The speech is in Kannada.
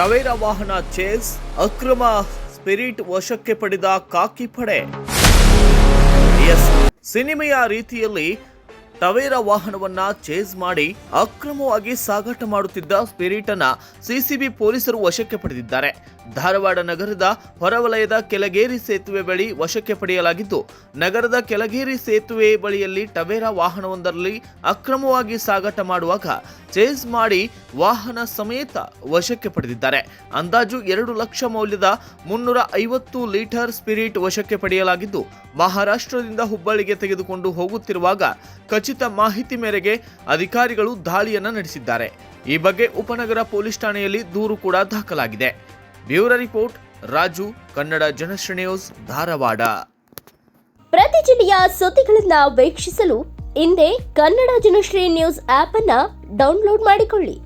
ಟವೇರಾ ವಾಹನ ಚೇಸ್ ಅಕ್ರಮ ಸ್ಪಿರಿಟ್ ವಶಕ್ಕೆ ಪಡೆದ ಕಾಕಿ ಪಡೆ. ಎಸ್ ಸಿನಿಮೆಯ ರೀತಿಯಲ್ಲಿ ಟವೇರಾ ವಾಹನವನ್ನ ಚೇಸ್ ಮಾಡಿ ಅಕ್ರಮವಾಗಿ ಸಾಗಾಟ ಮಾಡುತ್ತಿದ್ದ ಸ್ಪಿರಿಟ್ ಅನ್ನ ಸಿಸಿಬಿ ಪೊಲೀಸರು ವಶಕ್ಕೆ ಪಡೆದಿದ್ದಾರೆ. ಧಾರವಾಡ ನಗರದ ಹೊರವಲಯದ ಕೆಳಗೇರಿ ಸೇತುವೆ ಬಳಿ ವಶಕ್ಕೆ ಪಡೆಯಲಾಗಿದ್ದು, ನಗರದ ಕೆಳಗೇರಿ ಸೇತುವೆ ಬಳಿಯಲ್ಲಿ ಟವೇರಾ ವಾಹನವೊಂದರಲ್ಲಿ ಅಕ್ರಮವಾಗಿ ಸಾಗಾಟ ಮಾಡುವಾಗ ಚೇಸ್ ಮಾಡಿ ವಾಹನ ಸಮೇತ ವಶಕ್ಕೆ ಪಡೆದಿದ್ದಾರೆ. ಅಂದಾಜು ಎರಡು ಲಕ್ಷ ಮೌಲ್ಯದ ಮುನ್ನೂರ ಐವತ್ತು ಲೀಟರ್ ಸ್ಪಿರಿಟ್ ವಶಕ್ಕೆ ಪಡೆಯಲಾಗಿದ್ದು, ಮಹಾರಾಷ್ಟ್ರದಿಂದ ಹುಬ್ಬಳ್ಳಿಗೆ ತೆಗೆದುಕೊಂಡು ಹೋಗುತ್ತಿರುವಾಗ ಖಚಿತ ಮಾಹಿತಿ ಮೇರೆಗೆ ಅಧಿಕಾರಿಗಳು ದಾಳಿಯನ್ನ ನಡೆಸಿದ್ದಾರೆ. ಈ ಬಗ್ಗೆ ಉಪನಗರ ಪೊಲೀಸ್ ಠಾಣೆಯಲ್ಲಿ ದೂರು ಕೂಡ ದಾಖಲಾಗಿದೆ. Bureau report, Raju, Kannada Janashree news, Dharwad. ಪ್ರತಿ ಜಿಲ್ಲೆಯ ಸುದ್ದಿಗಳನ್ನ ವೀಕ್ಷಿಸಲು ಹಿಂದೆ ಕನ್ನಡ ಜನಶ್ರೀ ನ್ಯೂಸ್ ಆಪ್ ಅನ್ನ ಡೌನ್ಲೋಡ್ ಮಾಡಿಕೊಳ್ಳಿ.